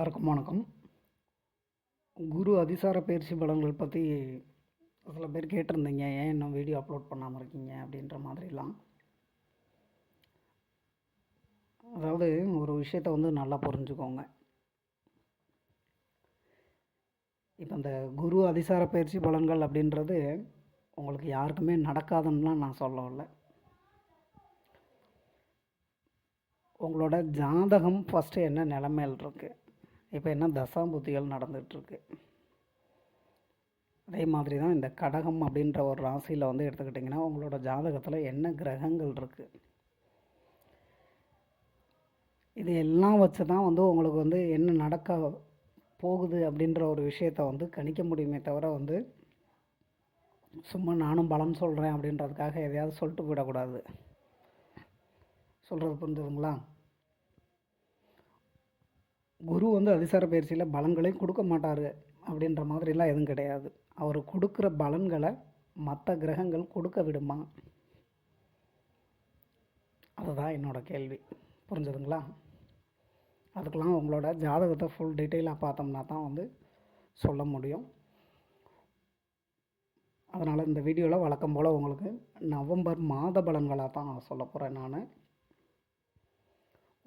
எல்லாருக்கும் வணக்கம். குரு அதிசார பயிற்சி பலன்கள் பற்றி சில பேர் கேட்டிருந்தீங்க. ஏன் இன்னும் வீடியோ அப்லோட் பண்ணாமல் இருக்கீங்க? அப்படின்ற மாதிரிலாம். அதாவது ஒரு விஷயத்தை வந்து நல்லா புரிஞ்சுக்கோங்க. இப்போ இந்த குரு அதிசார பயிற்சி பலன்கள் அப்படின்றது உங்களுக்கு யாருக்குமே நடக்காதுன்னுலாம் நான் சொல்லவில்லை உங்களோட ஜாதகம் ஃபஸ்ட்டு என்ன நிலமையில் இருக்குது இப்போ என்ன தசாம்புத்திகள் நடந்துகிட்ருக்கு. அதே மாதிரி தான் இந்த கடகம் அப்படின்ற ஒரு ராசியில் வந்து எடுத்துக்கிட்டிங்கன்னா உங்களோட ஜாதகத்தில் என்ன கிரகங்கள் இருக்குது இது எல்லாம் வச்சு தான் வந்து உங்களுக்கு வந்து என்ன நடக்க போகுது அப்படின்ற ஒரு விஷயத்தை வந்து கணிக்க முடியுமே தவிர வந்து சும்மா நானும் பலம் சொல்கிறேன் அப்படின்றதுக்காக எதையாவது சொல்லிட்டு போயிடக்கூடாது. சொல்கிறது புரிஞ்சுதுங்களா? குரு வந்து அதிசார பயிற்சியில் பலன்களையும் கொடுக்க மாட்டார் அப்படின்ற மாதிரிலாம் எதுவும் கிடையாது. அவர் கொடுக்குற பலன்களை மற்ற கிரகங்கள் கொடுக்க விடுமா? அதுதான் என்னோடய கேள்வி. புரிஞ்சுதுங்களா? அதுக்கெலாம் உங்களோட ஜாதகத்தை ஃபுல் டீட்டெயிலாக பார்த்தோம்னா தான் வந்து சொல்ல முடியும். அதனால் இந்த வீடியோவில் வழக்கம் போல் உங்களுக்கு நவம்பர் மாத பலன்களாக தான் நான் சொல்ல போகிறேன் நான்.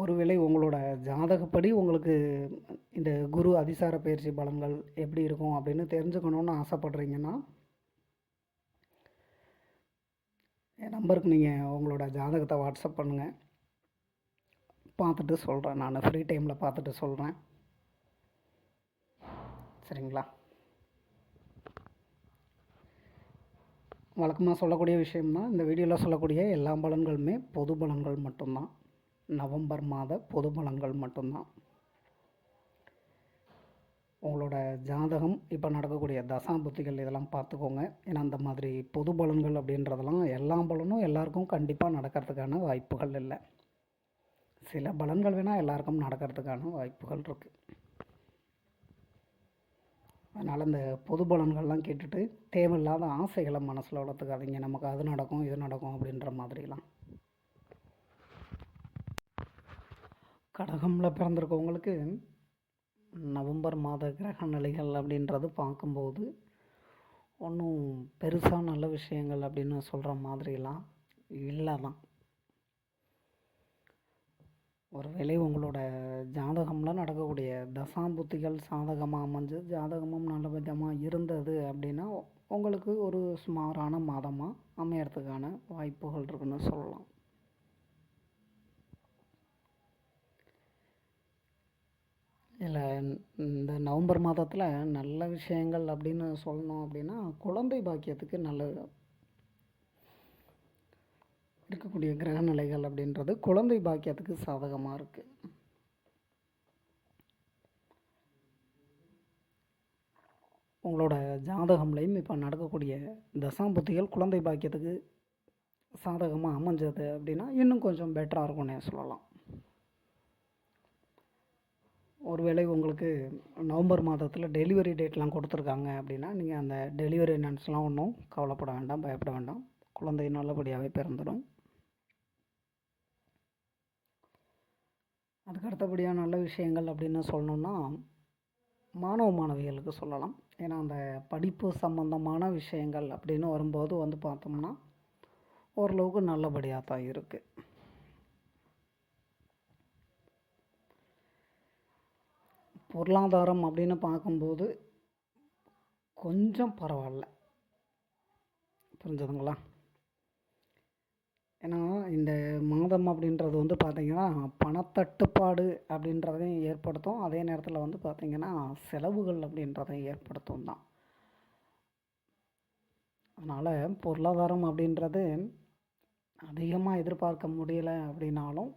ஒருவேளை உங்களோட ஜாதகப்படி உங்களுக்கு இந்த குரு அதிசார பயிற்சி பலன்கள் எப்படி இருக்கும் அப்படின்னு தெரிஞ்சுக்கணுன்னு ஆசைப்பட்றீங்கன்னா என் நம்பருக்கு நீங்கள் உங்களோட ஜாதகத்தை வாட்ஸ்அப் பண்ணுங்கள் பார்த்துட்டு சொல்கிறேன் நான் ஃப்ரீ டைமில் பார்த்துட்டு சொல்கிறேன் சரிங்களா? வழக்கமாக சொல்லக்கூடிய விஷயம்னா இந்த வீடியோவில் சொல்லக்கூடிய எல்லா பலன்களுமே பொது பலன்கள் மட்டும்தான். நவம்பர் மாத பொது பலன்கள் மட்டும்தான். உங்களோட ஜாதகம் இப்போ நடக்கக்கூடிய தசாபுத்திகள் இதெல்லாம் பார்த்துக்கோங்க. ஏன்னா அந்த மாதிரி பொது பலன்கள் அப்படின்றதெல்லாம் எல்லா பலனும் எல்லாருக்கும் கண்டிப்பாக நடக்கிறதுக்கான வாய்ப்புகள் இல்லை. சில பலன்கள் வேணால் எல்லாருக்கும் நடக்கிறதுக்கான வாய்ப்புகள் இருக்குது அதனால் இந்த பொது பலன்கள்லாம் கேட்டுட்டு தேவையில்லாத ஆசைகளை மனசில் வளர்த்துக்காதீங்க. நமக்கு அது நடக்கும் இது நடக்கும் அப்படின்ற மாதிரிலாம். கடகமில் பிறந்திருக்கவங்களுக்கு நவம்பர் மாத கிரக நிலைகள் அப்படின்றது பார்க்கும்போது ஒன்றும் பெருசாக நல்ல விஷயங்கள் அப்படின்னு சொல்கிற மாதிரிலாம் இல்லை தான் ஒருவேளை உங்களோட ஜாதகம்லாம் நடக்கக்கூடிய தசாம்புத்திகள் சாதகமாக அமைஞ்சு ஜாதகமும் நல்ல விதமாக இருந்தது அப்படின்னா உங்களுக்கு ஒரு சுமாரான மாதமாக அமையறதுக்கான வாய்ப்புகள் இருக்குன்னு சொல்லலாம். இல்லை இந்த நவம்பர் மாதத்தில் நல்ல விஷயங்கள் அப்படின்னு சொல்லணும் அப்படின்னா குழந்தை பாக்கியத்துக்கு நல்ல இருக்கக்கூடிய கிரக நிலைகள் அப்படின்றது குழந்தை பாக்கியத்துக்கு சாதகமாக இருக்குது உங்களோட ஜாதகம்லையும் இப்போ நடக்கக்கூடிய தசாம்புத்திகள் குழந்தை பாக்கியத்துக்கு சாதகமாக அமைஞ்சது அப்படின்னா இன்னும் கொஞ்சம் பெட்டராக இருக்கும்னு சொல்லலாம். ஒருவேளை உங்களுக்கு நவம்பர் மாதத்தில் டெலிவரி டேட்லாம் கொடுத்துருக்காங்க அப்படின்னா நீங்கள் அந்த டெலிவரி நன்ஸ்லாம் ஒன்றும் கவலைப்பட வேண்டாம் பயப்பட வேண்டாம். குழந்தை நல்லபடியாகவே பிறந்துடும். அதுக்கு அடுத்தபடியாக நல்ல விஷயங்கள் அப்படின்னு சொல்லணுன்னா மாணவ மாணவிகளுக்கு சொல்லலாம். ஏன்னா அந்த படிப்பு சம்மந்தமான விஷயங்கள் அப்படின்னு வரும்போது வந்து பார்த்தோம்னா ஓரளவுக்கு நல்லபடியாக தான் இருக்குது பொருளாதாரம் அப்படின்னு பார்க்கும்போது கொஞ்சம் பரவாயில்ல. புரிஞ்சதுங்களா? ஏன்னா இந்த மாதம் அப்படின்றது வந்து பார்த்திங்கன்னா பணத்தட்டுப்பாடு அப்படின்றதையும் ஏற்படுத்தும். அதே நேரத்தில் வந்து பார்த்திங்கன்னா செலவுகள் அப்படின்றதையும் ஏற்படுத்தும் தான். அதனால் பொருளாதாரம் அப்படின்றது அதிகமாக எதிர்பார்க்க முடியலை அப்படின்னாலும்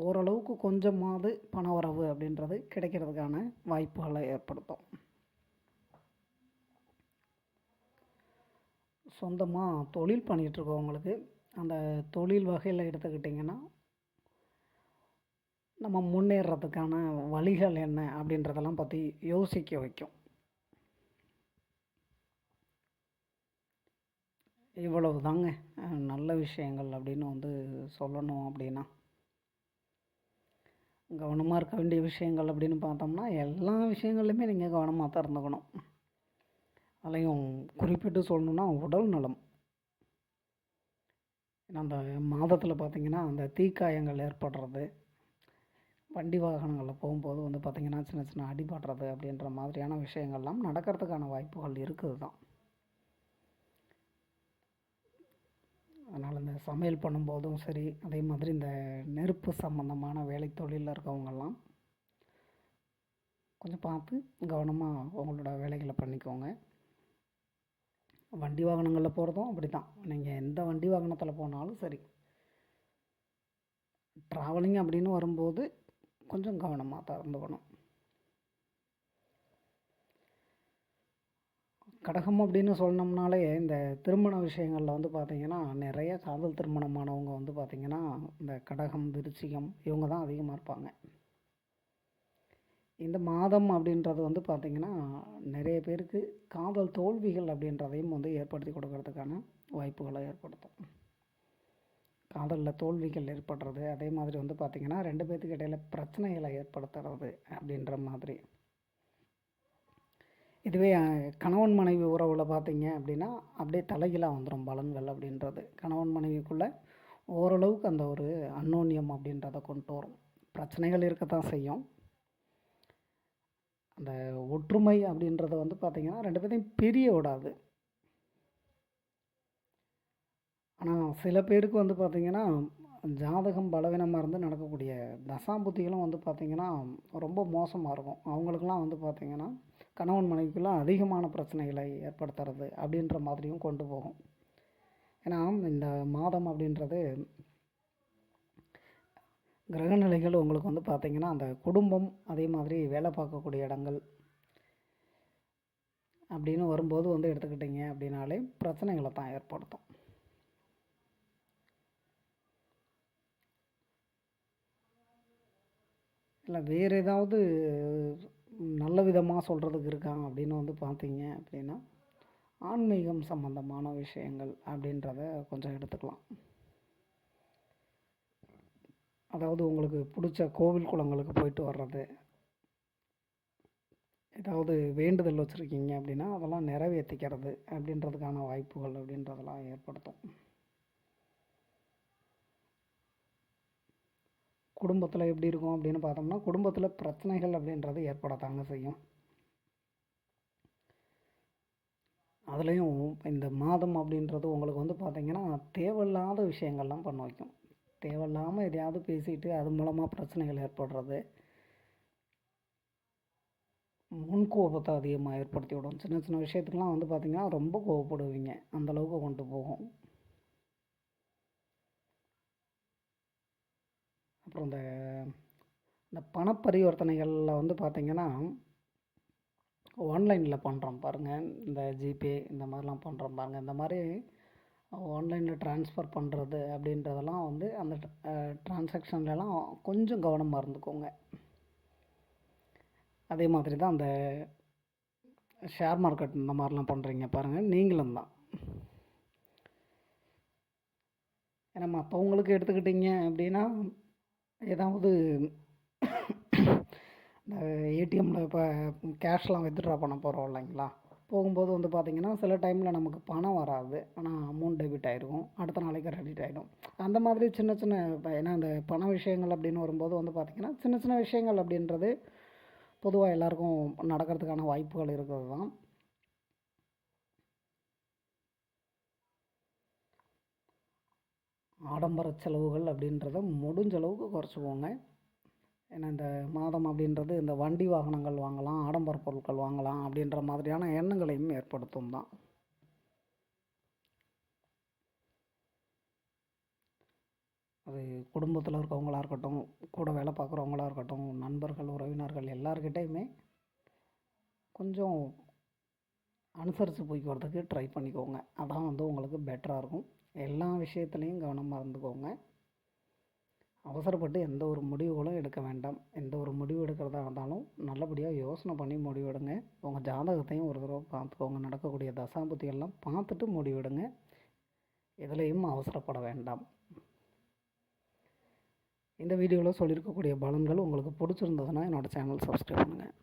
ஓரளவுக்கு கொஞ்சமாவது பண வரவு அப்படின்றது கிடைக்கிறதுக்கான வாய்ப்புகளை ஏற்படுத்தும். சொந்தமாக தொழில் பண்ணிகிட்ருக்கவங்களுக்கு அந்த தொழில் வகையில் எடுத்துக்கிட்டிங்கன்னா நம்ம முன்னேறதுக்கான வழிகள் என்ன அப்படின்றதெல்லாம் பற்றி யோசிக்க வைக்கும். இவ்வளவு தாங்க நல்ல விஷயங்கள் அப்படின்னு வந்து சொல்லணும் அப்படின்னா. கவனமாக இருக்க வேண்டிய விஷயங்கள் அப்படின்னு பார்த்தோம்னா எல்லா விஷயங்கள்லையுமே நீங்கள் கவனமாக தான் இருந்துக்கணும். அதுலேயும் குறிப்பிட்டு சொல்லணுன்னா உடல் நலம். ஏன்னா அந்த மாதத்தில் பார்த்திங்கன்னா அந்த தீக்காயங்கள் ஏற்படுறது. வண்டி வாகனங்களில் போகும்போது வந்து பார்த்திங்கன்னா சின்ன சின்ன அடிபடுறது அப்படின்ற மாதிரியான விஷயங்கள்லாம் நடக்கிறதுக்கான வாய்ப்புகள் இருக்குது தான் அதனால் இந்த சமையல் பண்ணும்போதும் சரி அதே மாதிரி இந்த நெருப்பு சம்மந்தமான வேலை தொழிலில் இருக்கவங்கெல்லாம் கொஞ்சம் பார்த்து கவனமாக உங்களோட வேலைகளை பண்ணிக்கோங்க. வண்டி வாகனங்களில் போகிறதும் அப்படி தான் நீங்கள் எந்த வண்டி வாகனத்தில் போனாலும் சரி. ட்ராவலிங் அப்படின்னு வரும்போது கொஞ்சம் கவனமாக தான் இருந்துக்கணும். கடகம் அப்படின்னு சொன்னோம்னாலே இந்த திருமண விஷயங்களில் வந்து பார்த்திங்கன்னா நிறைய காதல் திருமணமானவங்க வந்து பார்த்திங்கன்னா இந்த கடகம் விருச்சிகம் இவங்க தான் அதிகமாக இருப்பாங்க. இந்த மாதம் அப்படின்றது வந்து பார்த்திங்கன்னா நிறைய பேருக்கு காதல் தோல்விகள் அப்படின்றதையும் வந்து ஏற்படுத்தி கொடுக்கறதுக்கான வாய்ப்புகளை ஏற்படுத்தும். காதலில் தோல்விகள் ஏற்படுறது அதே மாதிரி வந்து பார்த்திங்கன்னா ரெண்டு பேர்த்துக்கு இடையில பிரச்சனைகளை ஏற்படுத்துறது அப்படின்ற மாதிரி. இதுவே கணவன் மனைவி உறவில் பார்த்தீங்க அப்படின்னா அப்படியே தலைகீழாக வந்துடும் பலன்கள் அப்படின்றது கணவன் மனைவிக்குள்ளே ஓரளவுக்கு அந்த ஒரு அன்னோன்யம் அப்படின்றத கொண்டு வரும். பிரச்சனைகள் இருக்கத்தான் செய்யும். அந்த ஒற்றுமை அப்படின்றத வந்து பார்த்திங்கன்னா ரெண்டு பேர்த்தையும் பிரிய விடாது. ஆனால் சில பேருக்கு வந்து பார்த்திங்கன்னா ஜாதகம் பலவீனமாக இருந்து நடக்கக்கூடிய தசாம்புத்திகளும் வந்து பார்த்திங்கன்னா ரொம்ப மோசமாக இருக்கும். அவங்களுக்கெல்லாம் வந்து பார்த்திங்கன்னா கணவன் மனைவிக்குள்ளே அதிகமான பிரச்சனைகளை ஏற்படுத்துறது அப்படின்ற மாதிரியும் கொண்டு போகும். ஏன்னா இந்த மாதம் அப்படின்றது கிரகநிலைகள் உங்களுக்கு வந்து பார்த்திங்கன்னா அந்த குடும்பம் அதே மாதிரி வேலை பார்க்கக்கூடிய இடங்கள் அப்படின்னு வரும்போது வந்து எடுத்துக்கிட்டிங்க அப்படின்னாலே பிரச்சனைகளை தான் ஏற்படுத்தும். இல்லை வேறு ஏதாவது நல்ல விதமாக சொல்கிறதுக்கு இருக்காங்க அப்படின்னு வந்து பார்த்தீங்க அப்படின்னா ஆன்மீகம் சம்பந்தமான விஷயங்கள் அப்படின்றத கொஞ்சம் எடுத்துக்கலாம். அதாவது உங்களுக்கு பிடிச்ச கோவில் குளங்களுக்கு போயிட்டு வர்றது ஏதாவது வேண்டுதல் வச்சுருக்கீங்க அப்படின்னா அதெல்லாம் நிறைவேற்றிக்கிறது அப்படின்றதுக்கான வாய்ப்புகள் அப்படின்றதெல்லாம் ஏற்படுத்தும். குடும்பத்தில் எப்படி இருக்கும் அப்படின்னு பார்த்தோம்னா குடும்பத்தில் பிரச்சனைகள் அப்படின்றது ஏற்படத்தாங்க செய்யும். அதுலேயும் இந்த மாதம் அப்படின்றது உங்களுக்கு வந்து பார்த்திங்கன்னா தேவையில்லாத விஷயங்கள்லாம் பண்ண வைக்கும். தேவையில்லாமல் எதையாவது பேசிட்டு அது மூலமாக பிரச்சனைகள் ஏற்படுறது. முன்கோபத்தை அதிகமாக ஏற்படுத்தி விடும். சின்ன சின்ன விஷயத்துக்கெலாம் வந்து பார்த்திங்கன்னா ரொம்ப கோவப்படுவீங்க. அந்த அளவுக்கு கொண்டு போகும். அப்புறம் இந்த இந்த பண பரிவர்த்தனைகளில் வந்து பார்த்திங்கன்னா ஆன்லைனில் பண்ணுறோம் பாருங்கள் இந்த ஜிபே இந்த மாதிரிலாம் பண்ணுறோம் பாருங்கள் இந்த மாதிரி ஆன்லைனில் ட்ரான்ஸ்ஃபர் பண்ணுறது அப்படின்றதெல்லாம் வந்து அந்த டிரான்சாக்ஷன்லலாம் கொஞ்சம் கவனமாக இருந்துக்கோங்க. அதே மாதிரி தான் அந்த ஷேர் மார்க்கெட் இந்த மாதிரிலாம் பண்ணுறீங்க பாருங்கள் நீங்களும் தான். ஏன்னா மற்றவங்களுக்கு எடுத்துக்கிட்டிங்க அப்படின்னா ஏதாவது இந்த ஏடிஎம்மில் இப்போ கேஷ்லாம் வித்ட்ரா பண்ண போகிறோம் இல்லைங்களா? போகும்போது வந்து பார்த்திங்கன்னா சில டைமில் நமக்கு பணம் வராது. ஆனால் அமௌண்ட் டெபிட் ஆகிருக்கும் அடுத்த நாளைக்கு கிரெடிட் ஆகிடும் அந்த மாதிரி சின்ன சின்ன இப்போ ஏன்னா இந்த பண விஷயங்கள் அப்படின்னு வரும்போது வந்து பார்த்திங்கன்னா சின்ன சின்ன விஷயங்கள் அப்படின்றது பொதுவாக எல்லாருக்கும் நடக்கிறதுக்கான வாய்ப்புகள் இருக்கிறது தான் ஆடம்பர செலவுகள் அப்படின்றத முடிஞ்ச அளவுக்கு குறைச்சிக்கோங்க. ஏன்னா இந்த மாதம் அப்படின்றது இந்த வண்டி வாகனங்கள் வாங்கலாம் ஆடம்பர பொருட்கள் வாங்கலாம் அப்படின்ற மாதிரியான எண்ணங்களையும் ஏற்படுத்தும் தான். அது குடும்பத்தில் இருக்கவங்களாக இருக்கட்டும் கூட வேலை பார்க்குறவங்களா இருக்கட்டும் நண்பர்கள் உறவினர்கள் எல்லார்கிட்டேயுமே கொஞ்சம் அனுசரித்து போய்க்கிறதுக்கு ட்ரை பண்ணிக்கோங்க. அதான் வந்து உங்களுக்கு பெட்டராக இருக்கும். எல்லா விஷயத்துலேயும் கவனமாக இருந்துக்கோங்க. அவசரப்பட்டு எந்த ஒரு முடிவுகளும் எடுக்க வேண்டாம். எந்த ஒரு முடிவு எடுக்கிறதா இருந்தாலும் நல்லபடியாக யோசனை பண்ணி முடிவெடுங்க. உங்கள் ஜாதகத்தையும் ஒரு தடவை பார்த்துக்கோங்க. நடக்கக்கூடிய தசாபுத்தியெல்லாம் பார்த்துட்டு முடிவெடுங்க. எதுலேயும் அவசரப்பட வேண்டாம். இந்த வீடியோவில் சொல்லியிருக்கக்கூடிய பலன்கள் உங்களுக்கு பிடிச்சிருந்ததுன்னா என்னோடய சேனல் சப்ஸ்கிரைப் பண்ணுங்கள்